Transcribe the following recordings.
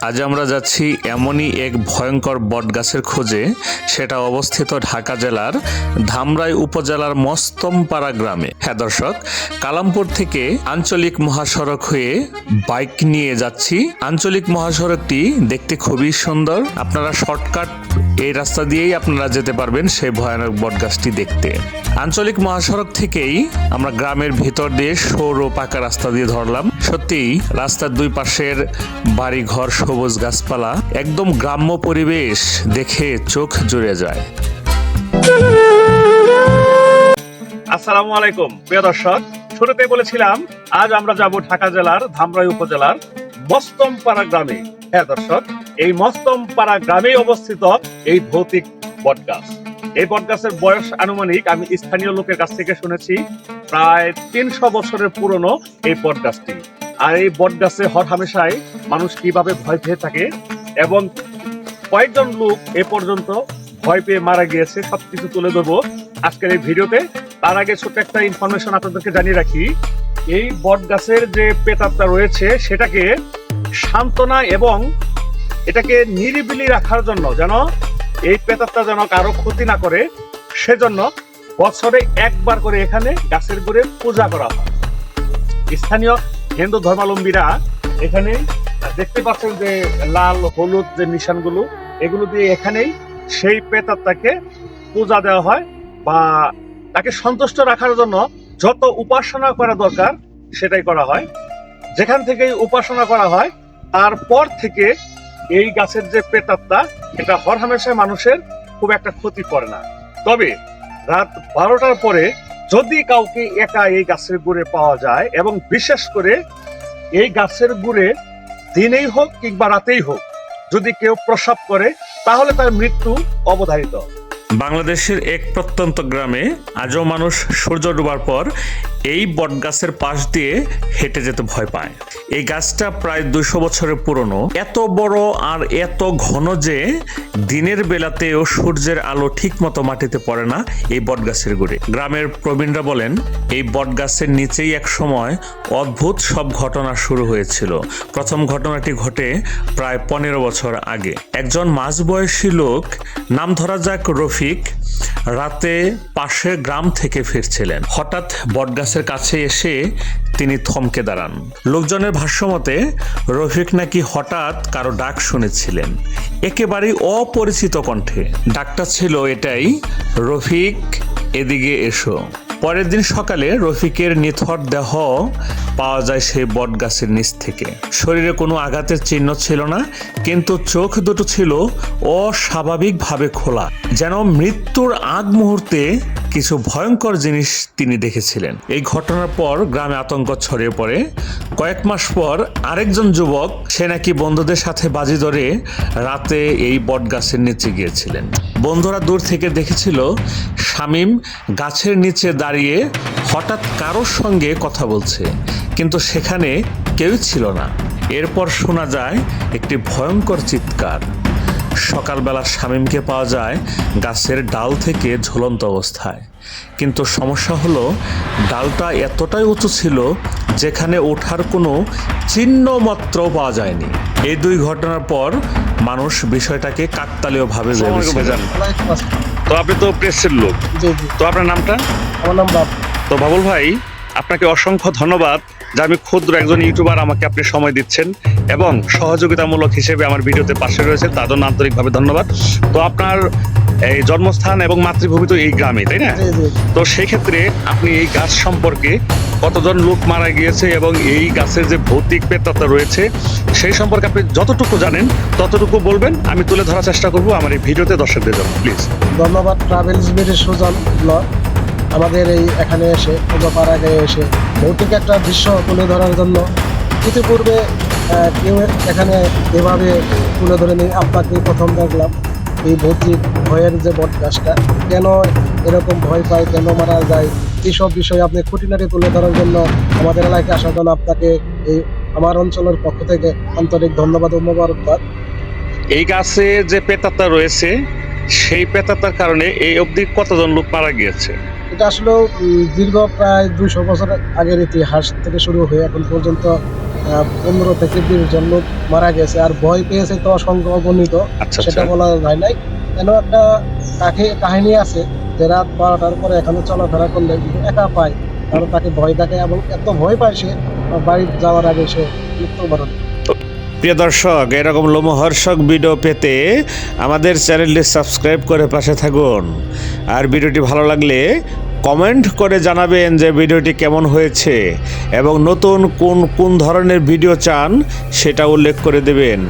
আজ আমরা যাচ্ছি এমনই এক ভয়ঙ্কর বটগাছের খোঁজে, সেটা অবস্থিত ঢাকা জেলার ধামরাই উপজেলার মস্তমপাড়া গ্রামে। হ্যাঁ দর্শক, কালামপুর থেকে আঞ্চলিক মহাসড়ক হয়ে বাইক নিয়ে যাচ্ছি। আঞ্চলিক মহাসড়কটি দেখতে খুবই সুন্দর। আপনারা শর্টকাট এই রাস্তা দিয়েই আপনারা যেতে পারবেন সেই ভয়ানক বটগাছটি দেখতে। আঞ্চলিক মহাসড়ক থেকেই আমরা গ্রামের ভিতর দিয়ে সৌর পাকা রাস্তা দিয়ে ধরলাম। সত্যিই রাস্তার দুই পাশের বাড়ি ঘর সবুজ গাছপালা একদম গ্রাম্য পরিবেশ দেখে চোখ জুড়ে যায়। আসসালামু আলাইকুম, প্রিয় দর্শক। শুরুতে বলেছিলাম, আজ আমরা যাব ঢাকা জেলার ধামরাই উপজেলার মস্তমপাড়া গ্রামে। হ্যাঁ দর্শক, এই মস্তমপাড়া গ্রামে অবস্থিত এই ভৌতিক বটগাছ। এই বটগাছের বয়স আনুমানিক আমি স্থানীয় লোকের কাছ থেকে শুনেছি, প্রায় তিনশো বছরের পুরনো এই বটগাছটি। আর এই বটগাছে হর হামেশাই মানুষ কীভাবে ভয় পেয়ে থাকে এবং কয়েকজন লোক এ পর্যন্ত ভয় পেয়ে মারা গিয়েছে, সবকিছু তুলে ধরবো আজকের এই ভিডিওতে। তার আগে ছোট্ট একটা ইনফরমেশন আপনাদেরকে জানিয়ে রাখি, এই বট গাছের যে পেতাবটা রয়েছে, সেটাকে সান্ত্বনা এবং এটাকে নিরিবিলি রাখার জন্য যেন এই পেতাবটা যেন কারও ক্ষতি না করে, সেজন্য বছরে একবার করে এখানে গাছের গুড়ে পূজা করা হয়। স্থানীয় হিন্দু ধর্মাবলম্বীরা এখানে দেখতে পাচ্ছেন যে লাল, হলুদ যে নিশানগুলো, এগুলো দিয়ে এখানেই সেই পেতাবটাকে পূজা দেওয়া হয় বা তাকে সন্তুষ্ট রাখার জন্য যত উপাসনা করা দরকার সেটাই করা হয়। যেখান থেকে উপাসনা করা হয় তারপর থেকে এই গাছের যে পেতাত্তা এটা হরহামেশায় মানুষের খুব একটা ক্ষতি করে না। তবে রাত বারোটার পরে যদি কাউকে একা এই গাছের গুড়ে পাওয়া যায় এবং বিশেষ করে এই গাছের গুড়ে দিনেই হোক কিংবা রাতেই হোক যদি কেউ প্রসাব করে, তাহলে তার মৃত্যু অবধারিত। বাংলাদেশের এক প্রত্যন্ত গ্রামে আজও মানুষ সূর্য ডোবার পর এই বটগাছের পাশ দিয়ে হেঁটে যেতে ভয় পায়। এই গাছটা প্রায় দুশো বছরের পুরনো। এত বড় আর এত ঘন যে দিনের বেলাতেও সূর্যের আলো ঠিক মতো মাটিতে পড়ে না এই বটগাছের গুড়ে। গ্রামের প্রবীণরা বলেন, এই বটগাছের নিচেই এক সময় অদ্ভুত সব ঘটনা শুরু হয়েছিল। প্রথম ঘটনাটি ঘটে প্রায় পনেরো বছর আগে। একজন মাঝবয়সী লোক, নাম ধরা যাক রফিক, রাতে পাশের গ্রাম থেকে ফিরছিলেন। হঠাৎ বটগাছের কাছে এসে তিনি থমকে দাঁড়ান। লোকজনের ভাষ্যমতে, রফিক নাকি হঠাৎ কারও ডাক শুনেছিলেন। একেবারেই অপরিচিত কণ্ঠে। ডাকটা ছিল এটাই, রফিক, এদিকে এসো। পরের দিন সকালে রফিকের নিথর দেহ পাওয়া যায় সেই বট গাছের নিচ থেকে। শরীরে কোনো আঘাতের চিহ্ন ছিল না, কিন্তু চোখ দুটো ছিল অস্বাভাবিকভাবে খোলা। যেন মৃত্যুর আগ মুহূর্তে কিছু ভয়ঙ্কর জিনিস তিনি দেখেছিলেন। এই ঘটনার পর গ্রামে আতঙ্ক ছড়িয়ে পড়ে। কয়েক মাস পর আরেকজন যুবক, সে নাকি বন্ধুদের সাথে বাজি ধরে রাতে এই বট গাছের নিচে গিয়েছিলেন। বন্ধুরা দূর থেকে দেখেছিল শামীম গাছের নিচে দাঁড়িয়ে হঠাৎ কারোর সঙ্গে কথা বলছে, কিন্তু সেখানে কেউই ছিল না। এরপর শোনা যায়, একটি ভয়ঙ্কর চিৎকার। সকালবেলা শামীমকে পাওয়া যায় গাছের ডাল থেকে ঝুলন্ত অবস্থায়। কিন্তু সমস্যা হলো ডালটা এতটাই উঁচু ছিল যেখানে ওঠার কোনো চিহ্ন মাত্র পাওয়া যায়নি। এই দুই ঘটনার পর মানুষ বিষয়টাকে কাকতালীয়ভাবে তো আপনি তো প্রেসের লোক। তো আপনার নামটা? আমার নাম তো বাবুল ভাই আপনাকে অসংখ্য ধন্যবাদ। যে আমি ক্ষুদ্র একজন ইউটিউবার আমাকে আপনি সময় দিচ্ছেন এবং সহযোগিতামূলক হিসেবে আমার ভিডিওতে পাশে রয়েছে তার জন্য আন্তরিকভাবে ধন্যবাদ। তো আপনার এই জন্মস্থান এবং মাতৃভূমি তো এই গ্রামে তাই না? তো সেই ক্ষেত্রে আপনি এই গাছ সম্পর্কে কতজন লোক মারা গিয়েছে এবং এই গাছের যে ভৌতিক পেততা রয়েছে সেই সম্পর্কে আপনি যতটুকু জানেন ততটুকু বলবেন। আমি তুলে ধরার চেষ্টা করব আমার এই ভিডিওতে দর্শকদের জন্য প্লিজ। ধন্যবাদ ট্রাভেলস বিডি সুজন ব্লগ। আমাদের এই এখানে এসে গায়ে এসে ভৌতিক একটা দৃশ্য তুলে ধরার জন্য ইতিপূর্বে কেউ এখানে এভাবে তুলে ধরে নিই আপনাকে প্রথম দেখলাম এই ভৌতিক ভয়ের যে বট গাছটা কেন এরকম ভয় পায়, কেন মারা যায়? এইসব বিষয়ে আপনি খুঁটিনাটি তুলে ধরার জন্য আমাদের এলাকায় আসার জন্য আপনাকে এই আমার অঞ্চলের পক্ষ থেকে আন্তরিক ধন্যবাদ ও মোবারকবাদ। এই গাছে যে পেতাতা রয়েছে, সেই পেতাতার কারণে এই অবধি কতজন লোক মারা গিয়েছে? এটা আসলে দীর্ঘ প্রায় দুইশো বছর আগের ইতিহাস থেকে শুরু হয়ে এখন পর্যন্ত পনেরো থেকে বিশ জন লোক মারা গেছে। আর ভয় পেয়েছে তো অসংখ্য অগণিত আচ্ছা সেটা বলা যায় নাই। কেন একটা কাকে কাহিনী আছে যে রাত বারোটার পরে এখানে চলাফেরা করলে একা পায় কারণ তাকে ভয় থাকে এবং এত ভয় পায় সে বাড়ি যাওয়ার আগে সে মৃত্যুবরণ। প্রিয় দর্শক, এরকম লোমহর্ষক ভিডিও পেতে আমাদের চ্যানেলটি সাবস্ক্রাইব করে পাশে থাকুন। আর ভিডিওটি ভালো লাগলে কমেন্ট করে জানাবেন যে ভিডিওটি কেমন হয়েছে এবং নতুন কোন কোন ধরনের ভিডিও চান সেটা উল্লেখ করে দেবেন।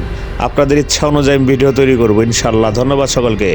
আপনাদের ইচ্ছা অনুযায়ী ভিডিও তৈরি করব ইনশাল্লাহ ধন্যবাদ সকলকে।